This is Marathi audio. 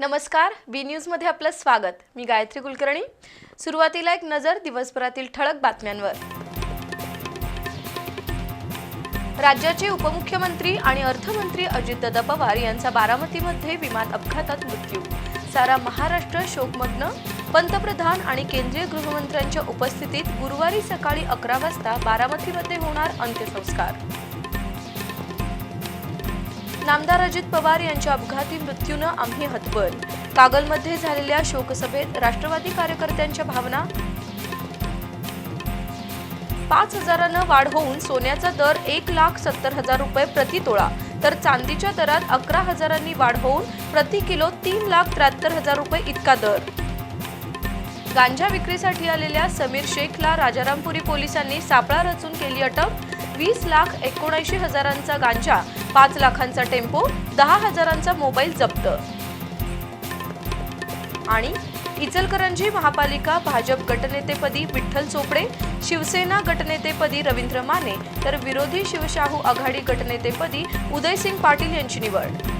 नमस्कार बी न्यूजमध्ये आपलं स्वागत. मी गायत्री कुलकर्णी. सुरुवातीला एक नजर दिवसभरातील ठळक बातम्यांवर. राज्याचे उपमुख्यमंत्री आणि अर्थमंत्री अजितदादा पवार यांचा बारामतीमध्ये विमान अपघातात मृत्यू. सारा महाराष्ट्र शोकमग्न. पंतप्रधान आणि केंद्रीय गृहमंत्र्यांच्या उपस्थितीत गुरुवारी सकाळी अकरा वाजता बारामतीमध्ये होणार अंत्यसंस्कार. नामदार अजित पवार यांच्या अपघाती मृत्यूनं आम्ही हतबल. कागलमध्ये झालेल्या शोकसभेत राष्ट्रवादी कार्यकर्त्यांच्या भावना? पाच हजारानं वाढ होऊन सोन्याचा दर एक लाख सत्तर हजार रुपये प्रति तोळा. तर चांदीच्या दरात अकरा हजारांनी वाढ होऊन प्रति किलो तीन लाख त्र्याहत्तर हजार रुपये इतका दर. गांजा विक्रीसाठी आलेल्या समीर शेखला राजारामपुरी पोलिसांनी सापळा रचून केली अटक. वीस लाख एकोणऐंशी हजारांचा गांजा पाच लाखांचा टेम्पो दहा हजारांचा मोबाईल जप्त. आणि इचलकरंजी महापालिका भाजप गटनेतेपदी विठ्ठल चोपडे शिवसेना गटनेतेपदी रवींद्र माने तर विरोधी शिवशाहू आघाडी गटनेतेपदी उदयसिंग पाटील यांची निवड.